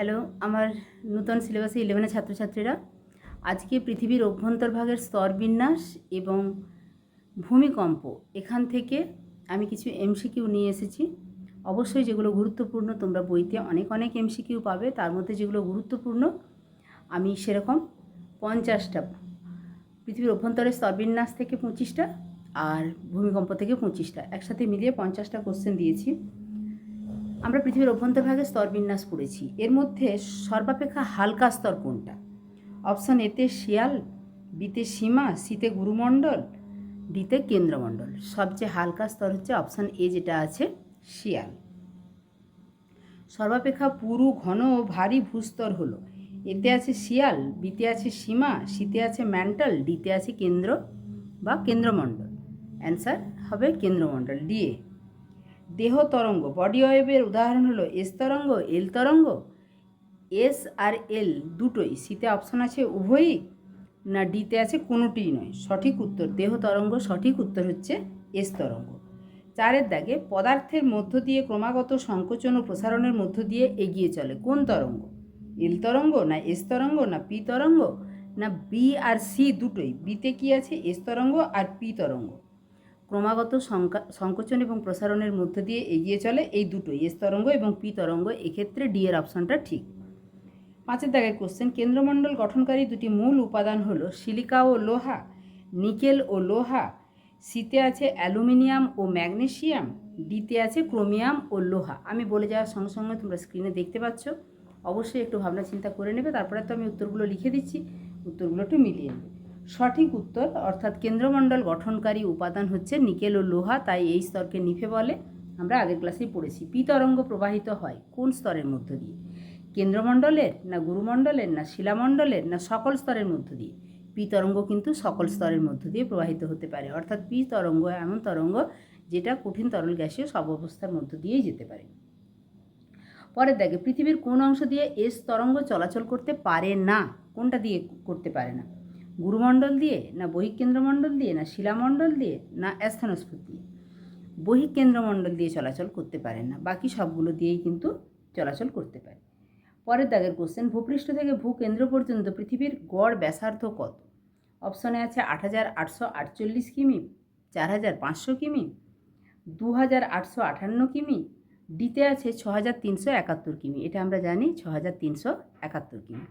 Hello, আমার নূতন সিলেবাসে ইলেভেনের ছাত্রছাত্রীরা, আজকে পৃথিবীর অভ্যন্তরভাগের স্তরবিন্যাস এবং ভূমিকম্প, এখান থেকে আমি কিছু এমসিকিউ নিয়ে এসেছি। অবশ্যই যেগুলো গুরুত্বপূর্ণ, তোমরা বইতে অনেক অনেক এমসিকিউ পাবে, তার মধ্যে যেগুলো গুরুত্বপূর্ণ, আমি সেরকম পঞ্চাশটা, পৃথিবীর অভ্যন্তরের স্তরবিন্যাস থেকে পঁচিশটা আর ভূমিকম্প থেকে পঁচিশটা, একসাথে মিলিয়ে পঞ্চাশটা কোশ্চেন দিয়েছি। আমরা পৃথিবীর অভ্যন্তরভাগে স্তরবিন্যাস পড়েছি এর মধ্যে সর্বাপেক্ষা হালকা স্তর কোনটা? অপশান এতে শিয়াল বিতে সীমা শীতে গুরুমণ্ডল ডিতে কেন্দ্রমণ্ডল। সবচেয়ে হালকা স্তর হচ্ছে অপশান এ যেটা আছে, শিয়াল। সর্বাপেক্ষা পুরু, ঘন ও ভারী ভূস্তর হলো। এতে আছে শিয়াল বিতে আছে সীমা শীতে আছে ম্যান্টাল ডিতে আছে কেন্দ্র বা কেন্দ্রমণ্ডল। অ্যান্সার হবে কেন্দ্রমণ্ডল ডিএ দেহ তরঙ্গ বডি ওয়েভের উদাহরণ হলো এস তরঙ্গ এল তরঙ্গ এস আর এল দুটোই সিতে অপশন আছে উভয়ই না ডিতে আছে কোনোটিই নয়। সঠিক উত্তর, দেহ তরঙ্গ, সঠিক উত্তর হচ্ছে এস তরঙ্গ। চারের দাগে, পদার্থের মধ্য দিয়ে ক্রমাগত সংকোচন ও প্রসারণের মধ্য দিয়ে এগিয়ে চলে। কোন তরঙ্গ? এল তরঙ্গ না এস তরঙ্গ না পি তরঙ্গ না বি আর সি দুটোই? বিতে কি আছে? এস তরঙ্গ আর পি তরঙ্গ। ক্রমাগত সংকা- সংকোচন এবং প্রসারণের মধ্য দিয়ে এগিয়ে চলে এই দুটোই, এস তরঙ্গ এবং পি তরঙ্গ। এক্ষেত্রে ডি এর অপশনটা ঠিক। পাঁচের দাগের কোশ্চেন কেন্দ্রমণ্ডল গঠনকারী দুটি মূল উপাদান হলো সিলিকা ও লোহা, নিকেল ও লোহা সিতে আছে অ্যালুমিনিয়াম ও ম্যাগনেশিয়াম ডিতে আছে ক্রোমিয়াম ও লোহা। আমি বলে যাওয়ার সঙ্গে সঙ্গে তোমরা স্ক্রিনে দেখতে পাচ্ছ। অবশ্যই একটু ভাবনা চিন্তা করে নেবে, তারপরে তো আমি উত্তরগুলো লিখে দিচ্ছি, উত্তরগুলো একটু মিলিয়ে নেবে। সঠিক উত্তর, অর্থাৎ কেন্দ্রমণ্ডল গঠনকারী উপাদান হচ্ছে নিকেল ও লোহা, তাই এই স্তরকে নিফে বলে। আমরা আগের ক্লাসেই পড়েছি। পি তরঙ্গ প্রবাহিত হয় কোন স্তরের মধ্য দিয়ে? কেন্দ্রমণ্ডলের না গুরুমণ্ডলের না শিলামণ্ডলের না সকল স্তরের মধ্য দিয়ে? পি তরঙ্গ কিন্তু সকল স্তরের মধ্য দিয়ে প্রবাহিত হতে পারে। অর্থাৎ পি তরঙ্গ এমন তরঙ্গ যেটা কঠিন তরল গ্যাসীয় সব অবস্থার মধ্য দিয়েই যেতে পারে। পরের দেখে, পৃথিবীর কোন অংশ দিয়ে এস তরঙ্গ চলাচল করতে পারে না? কোনটা দিয়ে করতে পারে না? গুরুমণ্ডল দিয়ে, না বহিকেন্দ্রমণ্ডল দিয়ে, না শিলামণ্ডল দিয়ে, না অ্যাস্থানস্ফুট দিয়ে। বহিকেন্দ্রমণ্ডল দিয়ে চলাচল করতে পারে না। বাকি সবগুলো দিয়েই কিন্তু চলাচল করতে পারে পরের দাগের কোশ্চেন ভূপৃষ্ঠ থেকে ভূকেন্দ্র পর্যন্ত পৃথিবীর গড় ব্যাসার্ধ কত? অপশনে আছে আট হাজার আটশো আটচল্লিশ কিমি, চার হাজার পাঁচশো কিমি, দু হাজার আটশো আটান্ন কিমি ডিতে আছে ছ হাজার তিনশো একাত্তর কিমি। এটা আমরা জানি ছ হাজার তিনশো একাত্তর কিমি।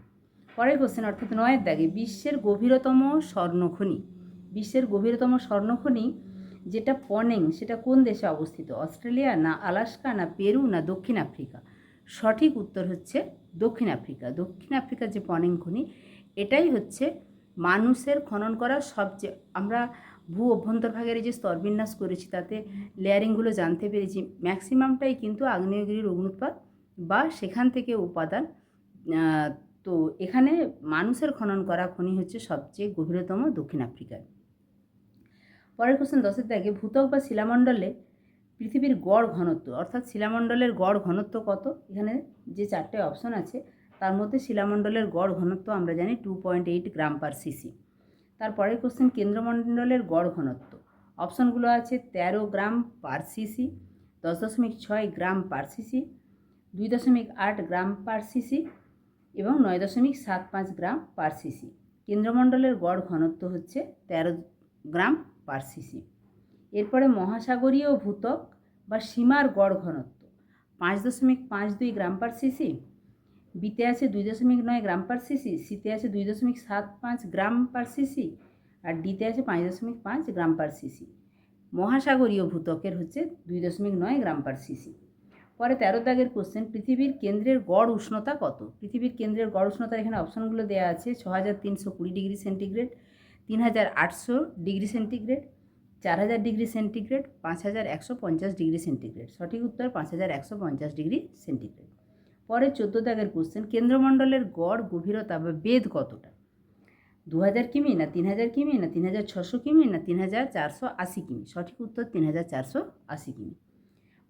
পরের কোশ্চেন অর্থাৎ নয়ের দাগে বিশ্বের গভীরতম স্বর্ণখনি। বিশ্বের গভীরতম স্বর্ণখনি যেটা পনেং, সেটা কোন দেশে অবস্থিত? অস্ট্রেলিয়া না আলাস্কা না পেরু না দক্ষিণ আফ্রিকা? সঠিক উত্তর হচ্ছে দক্ষিণ আফ্রিকা। দক্ষিণ আফ্রিকার যে পনেং খনি, এটাই হচ্ছে মানুষের খনন করা সবচেয়ে, আমরা ভূ অভ্যন্তরভাগের যে স্তরবিন্যাস করেছি, তাতে লেয়ারিংগুলো জানতে পেরেছি, ম্যাক্সিমামটাই কিন্তু আগ্নেয়গিরির অগ্নুৎপাত বা সেখান থেকে উপাদান তো এখানে মানুষের খনন করা খনি হচ্ছে সবচেয়ে গভীরতম দক্ষিণ আফ্রিকায়। পরের কোশ্চেন দশের দাগে ভূতক বা শিলামণ্ডলে পৃথিবীর গড় ঘনত্ব, অর্থাৎ শিলামণ্ডলের গড় ঘনত্ব কত? এখানে যে চারটে অপশন আছে, তার মধ্যে শিলামণ্ডলের গড় ঘনত্ব আমরা জানি two point eight gram per cc তারপরের কোশ্চেন কেন্দ্রমণ্ডলের গড় ঘনত্ব। অপশনগুলো আছে তেরো গ্রাম পার সিসি দশ দশমিক ছয় গ্রাম পার সিসি দুই দশমিক আট গ্রাম পার সিসি এবং নয় দশমিক সাত পাঁচ গ্রাম পার সিসি কেন্দ্রমণ্ডলের গড় ঘনত্ব হচ্ছে তেরো গ্রাম পার সিসি এরপরে মহাসাগরীয় ভূতক বা সীমার গড় ঘনত্ব, পাঁচ দশমিক পাঁচ দুই গ্রাম পার সিসি বিতে আছে দুই দশমিক নয় গ্রাম পার সিসি সিতে আছে দুই দশমিক সাত পাঁচ গ্রাম পার সিসি আর ডিতে আছে পাঁচ দশমিক পাঁচ গ্রাম পার সিসি মহাসাগরীয় ভূতকের হচ্ছে দুই দশমিক নয় গ্রাম পার সিসি পরে তেরো দাগের কোশ্চেন পৃথিবীর কেন্দ্রের গড় উষ্ণতা কত? পৃথিবীর কেন্দ্রের গড় উষ্ণতার এখানে অপশনগুলো দেওয়া আছে ছ হাজার তিনশো কুড়ি ডিগ্রি সেন্টিগ্রেড তিন হাজার আটশো ডিগ্রি সেন্টিগ্রেড চার হাজার ডিগ্রি সেন্টিগ্রেড পাঁচ হাজার একশো পঞ্চাশ ডিগ্রি সেন্টিগ্রেড সঠিক উত্তর পাঁচ হাজার একশো পঞ্চাশ ডিগ্রি সেন্টিগ্রেড পরে চোদ্দ দাগের কোশ্চেন কেন্দ্রমণ্ডলের গড় গভীরতা বা বেদ কতটা? দু হাজার কিমি না তিন হাজার কিমি না তিন হাজার ছশো কিমি না তিন হাজার চারশো আশি কিমি? সঠিক উত্তর তিন হাজার চারশো আশি কিমি।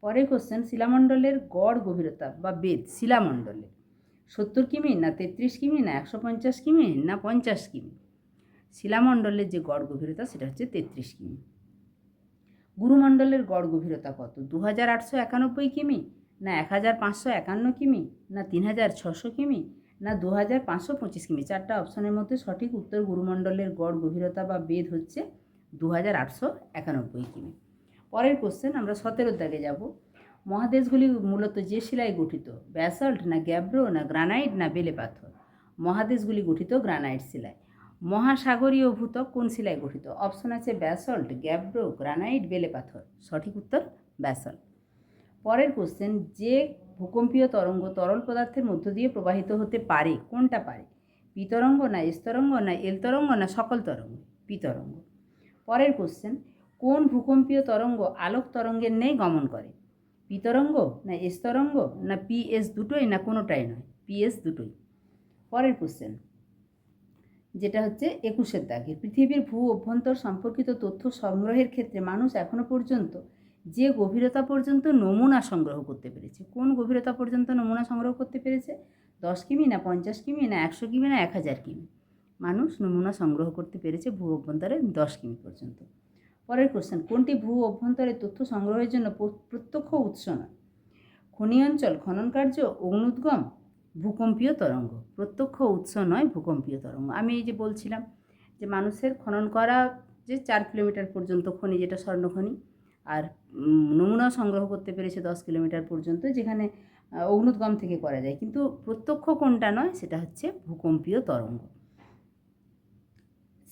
পরের কোশ্চেন শিলামণ্ডলের গড় গভীরতা বা বেদ শিলামণ্ডলের সত্তর কিমি না তেত্রিশ কিমি না একশো পঞ্চাশ কিমি না পঞ্চাশ কিমি? শিলামণ্ডলের যে গড় গভীরতা, সেটা হচ্ছে তেত্রিশ কিমি। গুরুমণ্ডলের গড় গভীরতা কত? দু হাজার আটশো একানব্বই কিমি না এক হাজার পাঁচশো একান্ন কিমি না তিন হাজার ছশো কিমি না দু হাজার পাঁচশো পঁচিশ কিমি? চারটা অপশনের মধ্যে সঠিক উত্তর গুরুমণ্ডলের গড় গভীরতা বা বেদ হচ্ছে দু হাজার আটশো একানব্বই কিমি। পরের কোশ্চেন আমরা সতেরোর দাগে যাব। মহাদেশগুলি মূলত যে শিলায় গঠিত ব্যাসল্ট না গ্যাব্রো না গ্রানাইট না বেলে পাথর? মহাদেশগুলি গঠিত গ্রানাইট শিলায়। মহাসাগরীয় ভূতক কোন শিলায় গঠিত? অপশন আছে ব্যাসল্ট গ্যাব্রো গ্রানাইট বেলে পাথর। সঠিক উত্তর ব্যাসল্ট পরের কোশ্চেন যে ভূকম্পীয় তরঙ্গ তরল পদার্থের মধ্য দিয়ে প্রবাহিত হতে পারে, কোনটা পারে? পিতরঙ্গ না স্তরঙ্গ না এল তরঙ্গ না সকল তরঙ্গ? পিতরঙ্গ পরের কোশ্চেন কোন ভূকম্পীয় তরঙ্গ আলোক তরঙ্গের নেই গমন করে? পিতরঙ্গ না এস তরঙ্গ না পিএস দুটোই না কোনোটাই নয়? পিএস দুটোই। পরের কোশ্চেন যেটা হচ্ছে একুশের দাগের পৃথিবীর ভূ অভ্যন্তর সম্পর্কিত তথ্য সংগ্রহের ক্ষেত্রে মানুষ এখনও পর্যন্ত যে গভীরতা পর্যন্ত নমুনা সংগ্রহ করতে পেরেছে, কোন গভীরতা পর্যন্ত নমুনা সংগ্রহ করতে পেরেছে? দশ কিমি না পঞ্চাশ কিমি না একশো কিমি না এক হাজার কিমি? মানুষ নমুনা সংগ্রহ করতে পেরেছে ভূ অভ্যন্তরে দশ কিমি পর্যন্ত। পরের কোশ্চেন কোনটি ভূ অভ্যন্তরে তথ্য সংগ্রহের জন্য প্রত্যক্ষ উৎস নয়? খনি অঞ্চল, খনন কার্য অগ্নুদ্গম ভূকম্পীয় তরঙ্গ। প্রত্যক্ষ উৎস নয়, ভূকম্পীয় তরঙ্গ। আমি এই যে বলছিলাম যে মানুষের খনন করা যে চার কিলোমিটার পর্যন্ত খনি, যেটা স্বর্ণখনি, আর নমুনা সংগ্রহ করতে পেরেছে দশ কিলোমিটার পর্যন্ত, যেখানে অগ্নুদ্গম থেকে করা যায়। কিন্তু প্রত্যক্ষ কোনটা নয়, সেটা হচ্ছে ভূকম্পীয় তরঙ্গ।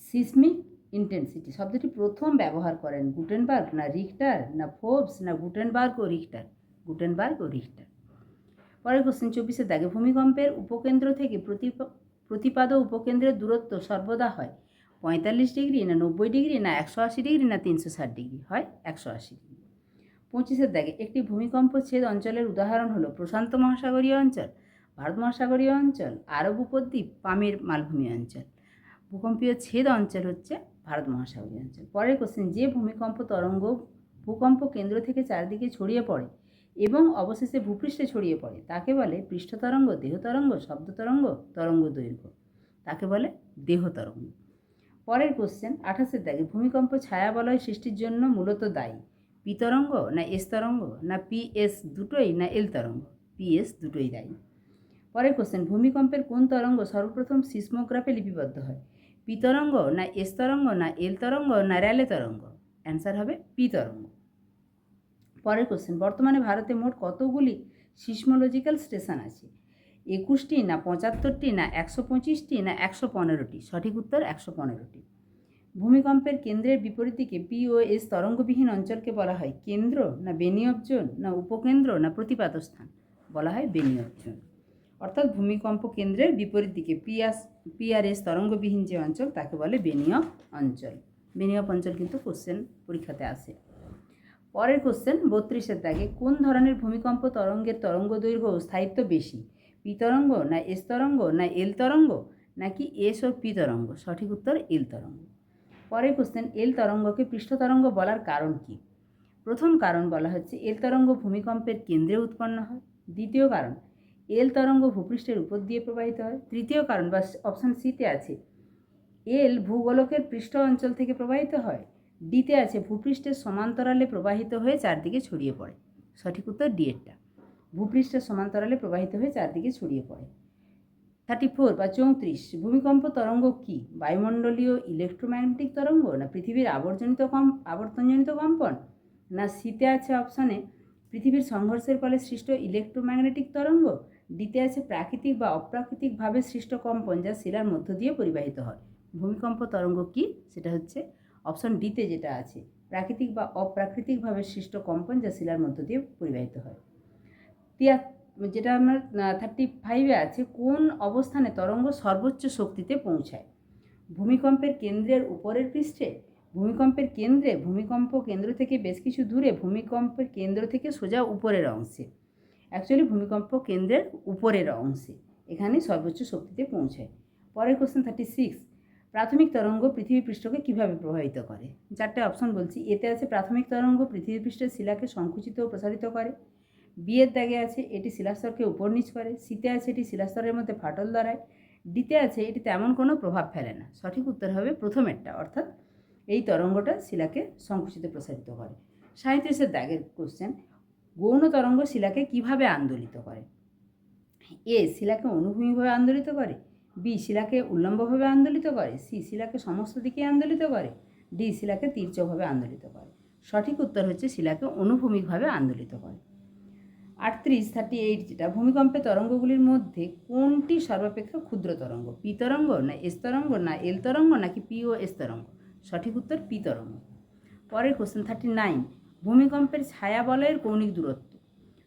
সিসমিক ইন্টেন্সিটি শব্দটি প্রথম ব্যবহার করেন গুটেনবার্গ না রিক্টার না ফোর্বস না গুটেনবার্গ ও রিক্টার গুটেনবার্গ ও রিক্টার পরের কোশ্চেন চব্বিশের দাগে ভূমিকম্পের উপকেন্দ্র থেকে প্রতিপ- প্রতিপাদ উপকেন্দ্রের দূরত্ব সর্বদা হয় পঁয়তাল্লিশ ডিগ্রি, না নব্বই ডিগ্রি, না একশো আশি ডিগ্রি, না তিনশো ষাট ডিগ্রি, হয় একশো আশি ডিগ্রি। পঁচিশের দাগে একটি ভূমিকম্প ছেদ অঞ্চলের উদাহরণ হলো প্রশান্ত মহাসাগরীয় অঞ্চল, ভারত মহাসাগরীয় অঞ্চল, আরব উপদ্বীপ, পামির মালভূমি অঞ্চল। ভূকম্পীয় ছেদ অঞ্চল হচ্ছে ভারত মহাসাগরীয় অঞ্চল। পরের কোশ্চেন যে ভূমিকম্প, তরঙ্গ, ভূকম্প কেন্দ্র থেকে চারদিকে ছড়িয়ে পড়ে এবং অবশেষে ভূপৃষ্ঠে ছড়িয়ে পড়ে, তাকে বলে পৃষ্ঠ তরঙ্গ, দেহ তরঙ্গ, শব্দ তরঙ্গ তরঙ্গ দৈর্ঘ্য। তাকে বলে দেহ তরঙ্গ। পরের কোশ্চেন আঠাশের দাগে, ভূমিকম্প ছায়াবলয় সৃষ্টির জন্য মূলত দায়ী পি তরঙ্গ না এস তরঙ্গ না পি এস দুটোই না এল তরঙ্গ? পি এস দুটোই দায়ী। পরের কোশ্চেন ভূমিকম্পের কোন তরঙ্গ সর্বপ্রথম সিসমোগ্রাফে লিপিবদ্ধ হয়? পি তরঙ্গ না এস তরঙ্গ না এল তরঙ্গ না র্যালে তরঙ্গ? অ্যান্সার হবে পি তরঙ্গ। পরের কোশ্চেন বর্তমানে ভারতে মোট কতগুলি সিসমোলজিক্যাল স্টেশন আছে? একুশটি না পঁচাত্তরটি না একশো পঁচিশটি না একশো পনেরোটি? সঠিক উত্তর একশো পনেরোটি। ভূমিকম্পের কেন্দ্রের বিপরীত দিকে পি ও এস তরঙ্গবিহীন অঞ্চলকে বলা হয় কেন্দ্র না বেনিয়ব জোন না উপকেন্দ্র না প্রতিপাত স্থান বলা হয় বেনিয়ব জোন অর্থাৎ ভূমিকম্প কেন্দ্রের বিপরীত দিকে পিআস পিআরএস তরঙ্গবিহীন যে অঞ্চল, তাকে বলে বেনিয়ব অঞ্চল। বেনিয়ব অঞ্চল কিন্তু কোশ্চেন পরীক্ষাতে আসে। পরের কোশ্চেন বত্রিশের দাগে কোন ধরনের ভূমিকম্প তরঙ্গের তরঙ্গ দৈর্ঘ্য ও স্থায়িত্ব বেশি? পি তরঙ্গ না এস তরঙ্গ না এল তরঙ্গ? নাকি এস ও পি তরঙ্গ? সঠিক উত্তর এল তরঙ্গ। পরের কোশ্চেন এল তরঙ্গকে পৃষ্ঠ তরঙ্গ বলার কারণ কি? প্রথম কারণ বলা হচ্ছে এল তরঙ্গ ভূমিকম্পের কেন্দ্রে উৎপন্ন হয়। দ্বিতীয় কারণ এল তরঙ্গ ভূপৃষ্ঠের উপর দিয়ে প্রবাহিত হয়। তৃতীয় কারণ বা অপশান সিতে আছে। এল ভূগোলকের পৃষ্ঠ অঞ্চল থেকে প্রবাহিত হয়। ডিতে আছে ভূপৃষ্ঠের সমান্তরালে প্রবাহিত হয়ে চারদিকে ছড়িয়ে পড়ে। সঠিক উত্তর ডিএরটা ভূপৃষ্ঠের সমান্তরালে প্রবাহিত হয়ে চারদিকে ছড়িয়ে পড়ে। থার্টি ফোর বা চৌত্রিশ, ভূমিকম্প তরঙ্গ কি? বায়ুমণ্ডলীয় ইলেকট্রোম্যাগনেটিক তরঙ্গ না পৃথিবীর আবর্জনিত কম, আবর্তনজনিত কম্পন? না শীতে আছে অপশানে পৃথিবীর সংঘর্ষের ফলে সৃষ্ট ইলেকট্রোম্যাগনেটিক তরঙ্গ? ডিতে আছে প্রাকৃতিক বা অপ্রাকৃতিকভাবে সৃষ্ট কম্পন যা শিলার মধ্য দিয়ে পরিবাহিত হয়। ভূমিকম্প তরঙ্গ কি? সেটা হচ্ছে অপশন ডিতে যেটা আছে, প্রাকৃতিক বা অপ্রাকৃতিকভাবে সৃষ্ট কম্পন যা শিলার মধ্য দিয়ে পরিবাহিত হয়। তিয়া, যেটা আমার থার্টি ফাইভে আছে, কোন অবস্থানে তরঙ্গ সর্বোচ্চ শক্তিতে পৌঁছায়? ভূমিকম্পের কেন্দ্রের উপরের পৃষ্ঠে? ভূমিকম্পের কেন্দ্রে, ভূমিকম্প কেন্দ্র থেকে বেশ কিছু দূরে, ভূমিকম্পের কেন্দ্র থেকে সোজা উপরের অংশে। অ্যাকচুয়ালি ভূমিকম্প কেন্দ্রের উপরের অংশে। এখানে সর্বোচ্চ শক্তিতে পৌঁছায়। পরের কোশ্চেন থার্টি সিক্স প্রাথমিক তরঙ্গ পৃথিবী পৃষ্ঠকে কীভাবে প্রভাবিত করে? চারটে অপশন বলছি। এতে আছে প্রাথমিক তরঙ্গ পৃথিবী পৃষ্ঠের শিলাকে সংকুচিত ও প্রসারিত করে। বিয়ের দাগে আছে এটি শিলাস্তরকে উপর নিচ করে। শীতে আছে এটি শিলাস্তরের মধ্যে ফাটল দাঁড়ায় ডিতে আছে এটি তেমন কোনো প্রভাব ফেলে না। সঠিক উত্তর হবে প্রথমেরটা, অর্থাৎ এই তরঙ্গটা শিলাকে সংকুচিত প্রসারিত করে। সাঁত্রিশের দাগের কোশ্চেন গৌণ তরঙ্গ শিলাকে কীভাবে আন্দোলিত করে? এ, শিলাকে অনুভূমিকভাবে আন্দোলিত করে। বি, শিলাকে উল্লম্বভাবে আন্দোলিত করে। সি, শিলাকে সমস্ত দিকে আন্দোলিত করে। ডি, শিলাকে তীর্যভাবে আন্দোলিত করে। সঠিক উত্তর হচ্ছে শিলাকে অনুভূমিকভাবে আন্দোলিত করে। আটত্রিশ থার্টি এইট যেটা ভূমিকম্পে তরঙ্গগুলির মধ্যে কোনটি সর্বাপেক্ষা ক্ষুদ্র তরঙ্গ? পি তরঙ্গ না এস তরঙ্গ না এল তরঙ্গ নাকি পি ও এস তরঙ্গ? সঠিক উত্তর পি তরঙ্গ। পরের কোশ্চেন থার্টি নাইন ভূমিকম্পের ছায়া বলয়ের কৌণিক দূরত্ব।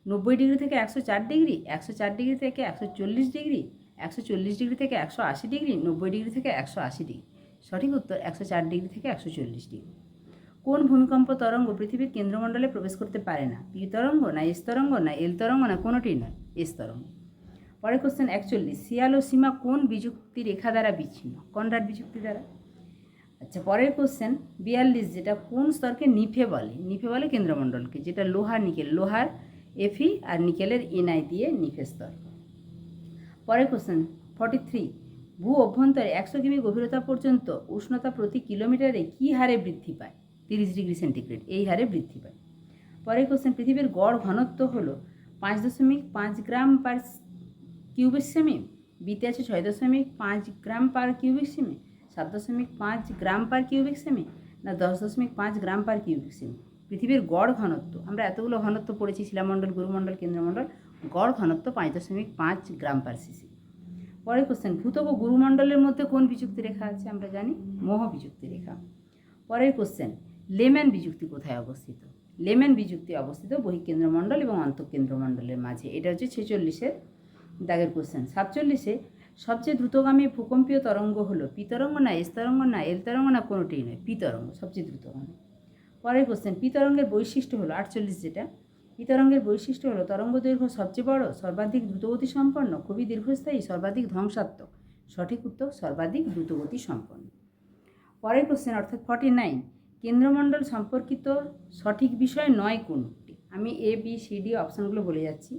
নব্বই ডিগ্রি থেকে একশো চার ডিগ্রি, একশো চার ডিগ্রি থেকে একশো চল্লিশ ডিগ্রি, একশো চল্লিশ ডিগ্রি থেকে একশো আশি ডিগ্রি, নব্বই ডিগ্রি থেকে একশো আশি ডিগ্রি। সঠিক উত্তর, একশো চার ডিগ্রি থেকে একশো চল্লিশ ডিগ্রি। কোন ভূমিকম্প তরঙ্গ পৃথিবীর কেন্দ্রমণ্ডলে প্রবেশ করতে পারে না? পি তরঙ্গ না এস তরঙ্গ না এল তরঙ্গ না কোনোটি নয়, এস তরঙ্গ। পরের কোশ্চেন একচল্লিশ, শিয়াল ও সীমা কোন বিযুক্তি রেখা দ্বারা বিচ্ছিন্ন? কনরাড বিযুক্তি দ্বারা। আচ্ছা পরের কোশ্চেন বিয়াল্লিশ যেটা কোন স্তরকে নিফে বলে? নিফে বলে কেন্দ্রমণ্ডলকে, যেটা লোহা নিকেল, লোহার এফি আর নিকেলের এনআই দিয়ে নিফে স্তর। পরের কোশ্চেন ফর্টি থ্রি ভূ অভ্যন্তরে একশো কিমি গভীরতা পর্যন্ত উষ্ণতা প্রতি কিলোমিটারে কী হারে বৃদ্ধি পায়? তিরিশ ডিগ্রি সেন্টিগ্রেড, এই হারে বৃদ্ধি পায়। পরের কোশ্চেন পৃথিবীর গড় ঘনত্ব হল পাঁচ দশমিক পাঁচ গ্রাম পার কিউবিক সেমি, বিতে আছে ছয় দশমিক পাঁচ গ্রাম পার কিউবিক সেমি সাত দশমিক পাঁচ গ্রাম পার কিউবিক সেমি না দশ দশমিক পাঁচ গ্রাম পার কিউবিক সেমি? পৃথিবীর গড় ঘনত্ব, আমরা এতগুলো ঘনত্ব পড়েছি শিলামণ্ডল, গুরুমণ্ডল, কেন্দ্রমণ্ডল, গড় ঘনত্ব পাঁচ দশমিক পাঁচ গ্রাম পার সিসি। পরের কোশ্চেন ভূতক ও গুরুমণ্ডলের মধ্যে কোন বিযুক্তি রেখা আছে? আমরা জানি মোহ বিযুক্তি রেখা। পরের কোশ্চেন লেম্যান বিযুক্তি কোথায় অবস্থিত? লেম্যান বিযুক্তি অবস্থিত বহিকেন্দ্রমণ্ডল এবং অন্তঃকেন্দ্রমণ্ডলের মাঝে। এটা হচ্ছে ছেচল্লিশের দাগের কোশ্চেন সাতচল্লিশে সবচেয়ে দ্রুতগামী ভূকম্পীয় তরঙ্গ হলো পি তরঙ্গ না এস তরঙ্গ না এল তরঙ্গ না কোনোটিই নয় পি তরঙ্গ সবচেয়ে দ্রুতগামী। পরের কোশ্চেন পি তরঙ্গের বৈশিষ্ট্য হলো আটচল্লিশ যেটা। পি তরঙ্গের বৈশিষ্ট্য হলো তরঙ্গ দৈর্ঘ্য সবচেয়ে বড়, সর্বাধিক দ্রুতগতি সম্পন্ন, খুবই দীর্ঘস্থায়ী, সর্বাধিক ধ্বংসাত্মক। সঠিক উত্তর, সর্বাধিক দ্রুতগতি সম্পন্ন। পরের কোশ্চেন অর্থাৎ ফর্টি নাইন কেন্দ্রমণ্ডল সম্পর্কিত সঠিক বিষয় নয় কোনটি? আমি এ বি সি ডি অপশানগুলো বলে যাচ্ছি।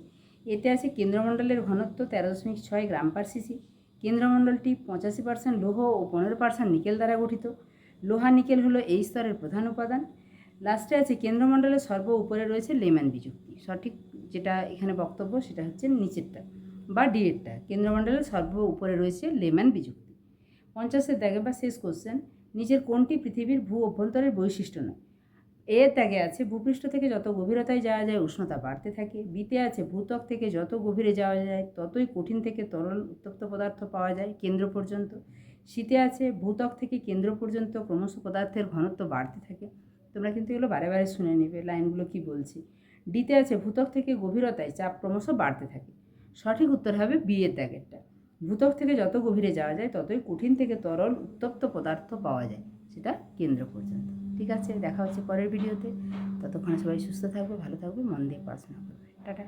এতে আছে কেন্দ্রমণ্ডলের ঘনত্ব তেরো দশমিক ছয় গ্রাম পার সিসি। কেন্দ্রমণ্ডলটি পঁচাশি পার্সেন্ট লৌহ ও পনেরো পার্সেন্ট নিকেল দ্বারা গঠিত। লোহা নিকেল হলো এই স্তরের প্রধান উপাদান। লাস্টে আছে কেন্দ্রমণ্ডলের সর্ব উপরে রয়েছে লেম্যান বিযুক্তি। সঠিক যেটা এখানে বক্তব্য সেটা হচ্ছে নিচেরটা বা ডিএরটা কেন্দ্রমণ্ডলের সর্ব উপরে রয়েছে লেম্যান বিযুক্তি। পঞ্চাশের দাগে বা শেষ কোশ্চেন নিচের কোনটি পৃথিবীর ভূ অভ্যন্তরের বৈশিষ্ট্য নয়? এ ত্যাগে আছে, ভূপৃষ্ঠ থেকে যত গভীরতায় যাওয়া যায় উষ্ণতা বাড়তে থাকে, বিতে আছে ভূত্বক থেকে যত গভীরে যাওয়া যায়, ততই কঠিন থেকে তরল উত্তপ্ত পদার্থ পাওয়া যায় কেন্দ্র পর্যন্ত। শীতে আছে ভূত্বক থেকে কেন্দ্র পর্যন্ত ক্রমশ পদার্থের ঘনত্ব বাড়তে থাকে। তোমরা কিন্তু এগুলো বারে বারে শুনে নেবে, লাইনগুলো কি বলছি। ডিতে আছে ভূত্বক থেকে গভীরতায় চাপ ক্রমশ বাড়তে থাকে। সঠিক উত্তর হবে বিয়ের ত্যাগেরটা। ভূত্বক থেকে যত গভীরে যাওয়া যায়, ততই কঠিন থেকে তরল উত্তপ্ত পদার্থ পাওয়া যায়, সেটা কেন্দ্র পর্যন্ত। ঠিক আছে, দেখা হচ্ছে পরের ভিডিওতে। ততক্ষণে সবাই সুস্থ থাকবে, ভালো থাকবে, মন দিয়ে পড়াশোনা করবে। টাটা।